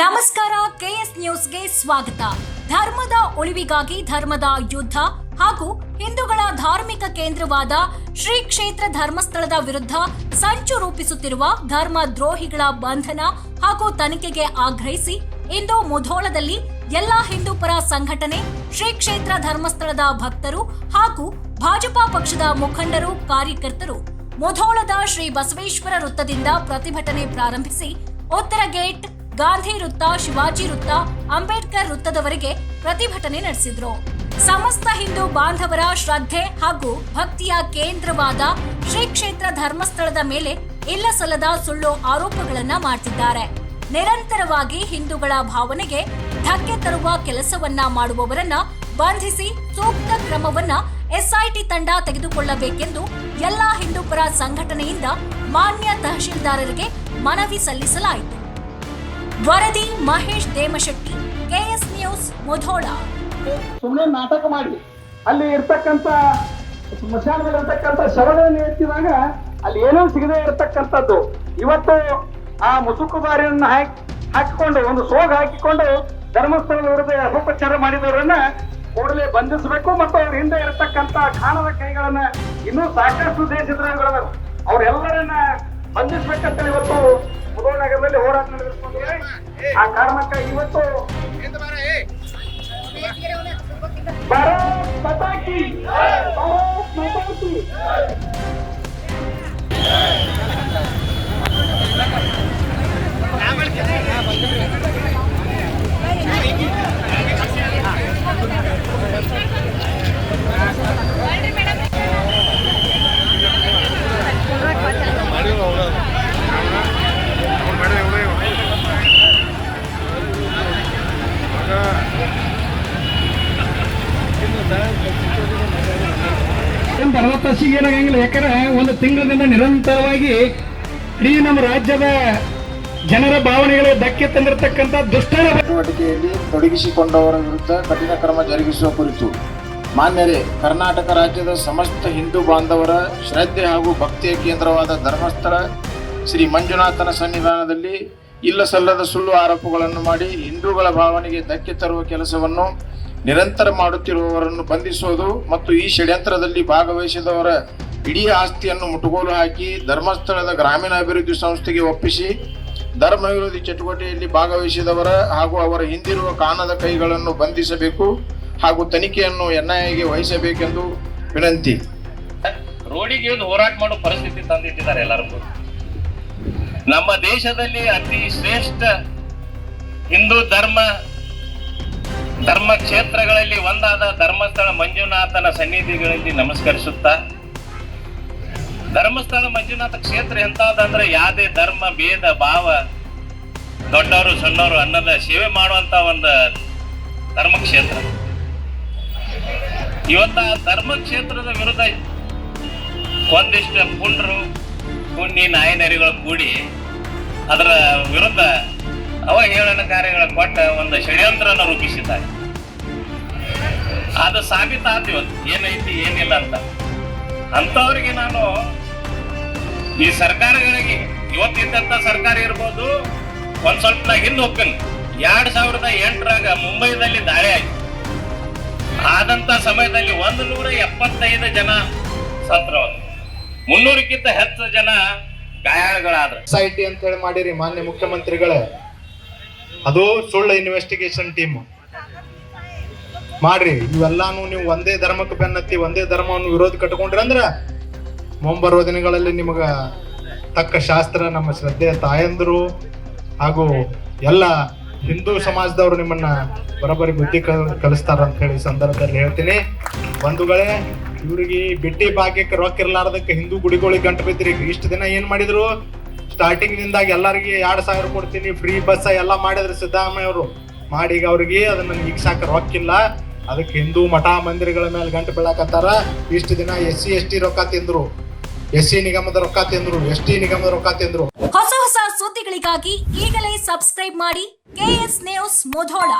ನಮಸ್ಕಾರ, ಕೆಎಸ್ ನ್ಯೂಸ್ಗೆ ಸ್ವಾಗತ. ಧರ್ಮದ ಉಳಿವಿಗಾಗಿ ಧರ್ಮದ ಯುದ್ಧ ಹಾಗೂ ಹಿಂದೂಗಳ ಧಾರ್ಮಿಕ ಕೇಂದ್ರವಾದ ಶ್ರೀ ಕ್ಷೇತ್ರ ಧರ್ಮಸ್ಥಳದ ವಿರುದ್ಧ ಸಂಚು ರೂಪಿಸುತ್ತಿರುವ ಧರ್ಮ ದ್ರೋಹಿಗಳ ಬಂಧನ ಹಾಗೂ ತನಿಖೆಗೆ ಆಗ್ರಹಿಸಿ ಇಂದು ಮುಧೋಳದಲ್ಲಿ ಎಲ್ಲಾ ಹಿಂದೂ ಪರ ಸಂಘಟನೆ, ಶ್ರೀ ಕ್ಷೇತ್ರ ಧರ್ಮಸ್ಥಳದ ಭಕ್ತರು ಹಾಗೂ ಭಾಜಪಾ ಪಕ್ಷದ ಮುಖಂಡರು, ಕಾರ್ಯಕರ್ತರು ಮುಧೋಳದ ಶ್ರೀ ಬಸವೇಶ್ವರ ವೃತ್ತದಿಂದ ಪ್ರತಿಭಟನೆ ಪ್ರಾರಂಭಿಸಿ, ಉತ್ತರ ಗೇಟ್ ಗಾಂಧಿ ವೃತ್ತ, ಶಿವಾಜಿ ವೃತ್ತ, ಅಂಬೇಡ್ಕರ್ ವೃತ್ತದವರೆಗೆ ಪ್ರತಿಭಟನೆ ನಡೆಸಿದ್ರು. ಸಮಸ್ತ ಹಿಂದೂ ಬಾಂಧವರ ಶ್ರದ್ಧೆ ಹಾಗೂ ಭಕ್ತಿಯ ಕೇಂದ್ರವಾದ ಶ್ರೀ ಕ್ಷೇತ್ರ ಧರ್ಮಸ್ಥಳದ ಮೇಲೆ ಇಲ್ಲ ಸಲ್ಲದ ಸುಳ್ಳು ಆರೋಪಗಳನ್ನ ಮಾಡ್ತಿದ್ದಾರೆ. ನಿರಂತರವಾಗಿ ಹಿಂದೂಗಳ ಭಾವನೆಗೆ ಧಕ್ಕೆ ತರುವ ಕೆಲಸವನ್ನ ಮಾಡುವವರನ್ನ ಬಂಧಿಸಿ ಸೂಕ್ತ ಕ್ರಮವನ್ನ ಎಸ್ಐಟಿ ತಂಡ ತೆಗೆದುಕೊಳ್ಳಬೇಕೆಂದು ಎಲ್ಲಾ ಹಿಂದೂಪರ ಸಂಘಟನೆಯಿಂದ ಮಾನ್ಯ ತಹಶೀಲ್ದಾರರಿಗೆ ಮನವಿ ಸಲ್ಲಿಸಲಾಯಿತು. ವರದಿ ಮಹೇಶ್ ದೇಮಶೆಟ್ಟಿ, ಕೆಎಸ್ ನ್ಯೂಸ್ ಮುಧೋಳ. ಸುಮ್ಮನೆ ನಾಟಕ ಮಾಡಿ. ಅಲ್ಲಿ ಇರ್ತಕ್ಕಂತ ಸ್ಮಶಾನದಲ್ಲಿರ್ತಕ್ಕಂಥ ಶವಗಳನ್ನು ಎತ್ತಿದಾಗ ಅಲ್ಲಿ ಏನೋ ಸಿಗದೆ ಇರತಕ್ಕಂಥದ್ದು. ಇವತ್ತು ಆ ಮುಸುಕುಬಾರಿಯನ್ನ ಹಾಕಿ, ಹಾಕಿಕೊಂಡು, ಒಂದು ಸೋಗ ಹಾಕಿಕೊಂಡು ಧರ್ಮಸ್ಥಳದ ವಿರುದ್ಧ ಅಪಪ್ರಚಾರ ಮಾಡಿದವರನ್ನ ಕೂಡಲೇ ಬಂಧಿಸಬೇಕು ಮತ್ತು ಅವ್ರ ಹಿಂದೆ ಇರತಕ್ಕಂತ ಕಾಣದ ಕೈಗಳನ್ನ ಇನ್ನೂ ಸಾಕಷ್ಟು ದೇಶದ್ರೋಹಿಗಳದ ಅವರೆಲ್ಲರನ್ನ ಬಂಧಿಸ್ಬೇಕಂತ ಇವತ್ತು ಮುಧೋಳ ನಗರದಲ್ಲಿ ಹೋರಾಟ ನಡೆಸ್ಕೊಂಡಿದೆ ಆ ಕಾರಣಕ್ಕೆ ಇವತ್ತು ಭಾರತ್ ಮಾತಾ ಕಿ ಭಾರತ್ ಮಾತಾ ಕಿ ಒಂದು ಅರವತ್ತು ತಾಸಿಗೆ ಏನಾಗಂಗಿಲ್ಲ, ಯಾಕಂದ್ರೆ ಒಂದು ತಿಂಗಳಿಂದ ನಿರಂತರವಾಗಿ ಇಡೀ ನಮ್ಮ ರಾಜ್ಯದ ಜನರ ಭಾವನೆಗಳು ಧಕ್ಕೆ ತಂದಿರತಕ್ಕಂಥ ದುಷ್ಟರ ಚಟುವಟಿಕೆಯಲ್ಲಿ ತೊಡಗಿಸಿಕೊಂಡವರ ವಿರುದ್ಧ ಕಠಿಣ ಕ್ರಮ ಜರುಗಿಸುವ ಕುರಿತು ಮಾನ್ಯರೇ, ಕರ್ನಾಟಕ ರಾಜ್ಯದ ಸಮಸ್ತ ಹಿಂದೂ ಬಾಂಧವರ ಶ್ರದ್ಧೆ ಹಾಗೂ ಭಕ್ತಿಯ ಕೇಂದ್ರವಾದ ಧರ್ಮಸ್ಥಳ ಶ್ರೀ ಮಂಜುನಾಥನ ಸನ್ನಿಧಾನದಲ್ಲಿ ಇಲ್ಲ ಸಲ್ಲದ ಸುಳ್ಳು ಆರೋಪಗಳನ್ನು ಮಾಡಿ ಹಿಂದೂಗಳ ಭಾವನೆಗೆ ಧಕ್ಕೆ ತರುವ ಕೆಲಸವನ್ನು ನಿರಂತರ ಮಾಡುತ್ತಿರುವವರನ್ನು ಬಂಧಿಸುವುದು ಮತ್ತು ಈ ಷಡ್ಯಂತ್ರದಲ್ಲಿ ಭಾಗವಹಿಸಿದವರ ಇಡೀ ಆಸ್ತಿಯನ್ನು ಮುಟುಗೋಲು ಹಾಕಿ ಧರ್ಮಸ್ಥಳದ ಗ್ರಾಮೀಣ ಅಭಿವೃದ್ಧಿ ಸಂಸ್ಥೆಗೆ ಒಪ್ಪಿಸಿ ಧರ್ಮ ವಿರೋಧಿ ಚಟುವಟಿಕೆಯಲ್ಲಿ ಭಾಗವಹಿಸಿದವರ ಹಾಗೂ ಅವರ ಹಿಂದಿರುವ ಕಾಣದ ಕೈಗಳನ್ನು ಬಂಧಿಸಬೇಕು ಹಾಗೂ ತನಿಖೆಯನ್ನು ಎನ್ಐಎಗೆ ವಹಿಸಬೇಕೆಂದು ವಿನಂತಿ. ರೋಡಿಗೆ ಒಂದು ಹೋರಾಟ ಮಾಡುವ ಪರಿಸ್ಥಿತಿ ತಂದಿಟ್ಟಿದ್ದಾರೆ ಎಲ್ಲರಿಗೂ. ನಮ್ಮ ದೇಶದಲ್ಲಿ ಅತಿ ಶ್ರೇಷ್ಠ ಹಿಂದೂ ಧರ್ಮ ಧರ್ಮ ಕ್ಷೇತ್ರಗಳಲ್ಲಿ ಒಂದಾದ ಧರ್ಮಸ್ಥಳ ಮಂಜುನಾಥನ ಸನ್ನಿಧಿಗಳಲ್ಲಿ ನಮಸ್ಕರಿಸುತ್ತಾ, ಧರ್ಮಸ್ಥಳ ಮಂಜುನಾಥ ಕ್ಷೇತ್ರ ಎಂತಾದಂದ್ರೆ ಯಾವುದೇ ಧರ್ಮ, ಭೇದ, ಭಾವ, ದೊಡ್ಡವರು, ಸಣ್ಣವರು ಅನ್ನದ ಸೇವೆ ಮಾಡುವಂತ ಒಂದು ಧರ್ಮ ಕ್ಷೇತ್ರ. ಇವತ್ತ ಆ ಧರ್ಮ ಕ್ಷೇತ್ರದ ವಿರುದ್ಧ ಒಂದಿಷ್ಟು ಪುಂಡ್ರು ಪುಣ್ಯ ನಾಯನರಿಗಳು ಕೂಡಿ ಅದರ ವಿರುದ್ಧ ಅವಹೇಳನಕಾರಿಗಳ ಕೊಟ್ಟ ಒಂದು ಷಡ್ಯಂತ್ರನ ರೂಪಿಸಿದ್ದಾರೆ. ಅದು ಇವತ್ತು ಏನೈತಿ, ಏನಿಲ್ಲ ಅಂತ. ಅಂತವ್ರಿಗೆ ನಾನು ಈ ಸರ್ಕಾರಗಳಿಗೆ ಇವತ್ತಿದ್ದಂತ ಸರ್ಕಾರ ಇರ್ಬೋದು, ಒಂದ್ ಸ್ವಲ್ಪ ನಾ ಹಿಂದೆ ಎರಡ್ ಸಾವಿರದ ಎಂಟರಾಗ ಮುಂಬೈದಲ್ಲಿ ದಾಳಿ ಆಯ್ತು. ಆದಂತ ಸಮಯದಲ್ಲಿ ಒಂದು ನೂರ ಎಪ್ಪತ್ತೈದು ಜನ ಸತ್ರವರು ಮುನ್ನೂರಕ್ಕಿಂತ ಹೆಚ್ಚು ಜನ ಗಾಯಾಳುಗಳಾದ್ರು. ಸೊಸೈಟಿ ಅಂತ ಹೇಳಿ ಮಾಡಿರಿ ಮಾನ್ಯ ಮುಖ್ಯಮಂತ್ರಿಗಳೇ. ಅದು ಸುಳ್ಳು ಇನ್ವೆಸ್ಟಿಗೇಷನ್ ಟೀಮ್ ಮಾಡ್ರಿ, ಇವೆಲ್ಲಾನು ನೀವು ಒಂದೇ ಧರ್ಮಕ್ಕೆ ಬೆನ್ನತ್ತಿ, ಒಂದೇ ಧರ್ಮವನ್ನು ವಿರೋಧ ಕಟ್ಕೊಂಡ್ರಿ ಅಂದ್ರ ಮುಂಬರುವ ದಿನಗಳಲ್ಲಿ ನಿಮಗ ತಕ್ಕ ಶಾಸ್ತ್ರ, ನಮ್ಮ ಶ್ರದ್ಧೆಯ ತಾಯಂದರು ಹಾಗೂ ಎಲ್ಲ ಹಿಂದೂ ಸಮಾಜದವರು ನಿಮ್ಮನ್ನ ಬರೋಬ್ಬರಿ ಬುದ್ಧಿ ಕಲ್ ಕಲಿಸ್ತಾರ ಅಂತ ಹೇಳಿ ಸಂದರ್ಭದಲ್ಲಿ ಹೇಳ್ತೀನಿ. ಬಂಧುಗಳೇ, ಇವ್ರಿಗೆ ಬಿಟ್ಟಿ ಭಾಗ್ಯಕ್ಕೆ ರೊಕ್ಕ ಇರ್ಲಾರ್ದಕ್ಕೆ ಹಿಂದೂ ಗುಡಿಗಳಿಗೆ ಗಂಟು ಬಿದ್ದಿರಿ. ಇಷ್ಟು ದಿನ ಏನ್ ಮಾಡಿದ್ರು? ಸ್ಟಾರ್ಟಿಂಗ್ ನಿಂದಾಗ ಎಲ್ಲರಿಗೆ ಎರಡ್ ಸಾವಿರ ಕೊಡ್ತೀನಿ ಫ್ರೀ ಬಸ್ ಎಲ್ಲ ಮಾಡಿದ್ರು ಸಿದ್ದರಾಮಯ್ಯ ಅವರು ಮಾಡಿ ಈಗ ಅವ್ರಿಗೆ ಅದನ್ನ ಈಗ್ಸಾಕ ಸಾಕ ಇಲ್ಲ ಅದಕ್ಕೆ ಹಿಂದೂ ಮಠ ಮಂದಿರಗಳ ಮೇಲೆ ಗಂಟು ಬೀಳಾಕತ್ತಾರ. ಇಷ್ಟು ದಿನ ಎಸ್ ಸಿ, ಎಸ್ ಟಿ ರೊಕ್ಕ ತಿಂದ್ರು. ಎಸ್ ಸಿ ನಿಗಮದ ರೊಕ್ಕ ತಿಂದ್ರು, ಎಸ್ ಟಿ ನಿಗಮದ ರೊಕ್ಕ ತಿಂದ್ರು. ಹೊಸ ಹೊಸ ಸುದ್ದಿಗಳಿಗಾಗಿ ಈಗಲೇ ಸಬ್ಸ್ಕ್ರೈಬ್ ಮಾಡಿ. KS news Mudhol